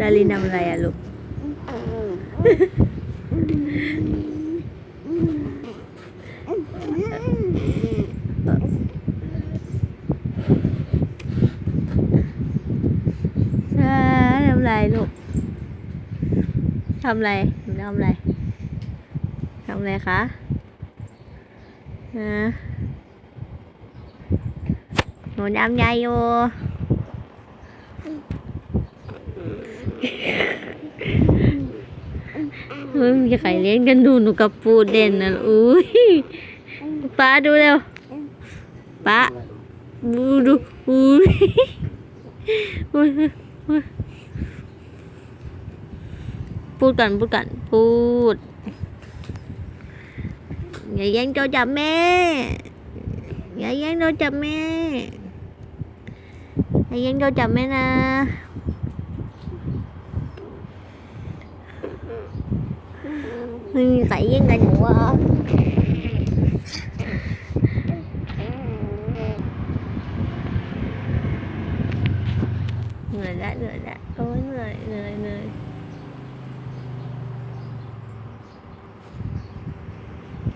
ดารินทำอะไรอะลูกอ่าทำไรลูก ทำไรหนูทำไร ทำไรคะฮะหนูดำยายอยู่ เฮ้ยมีใครเล่นกันดูหนูกับปูเด่นนะอุ้ยป้าดูเร็วป้าดูดูอุ้ยอุ้ยอุ้ยพูดกันพูดกันพูดอย่าแย่งโทรจับแม่ อย่าแย่งโทรจับแม่อย่าแย่งโทรจับแม่นะ ไม่มีใครแย่งกันหนู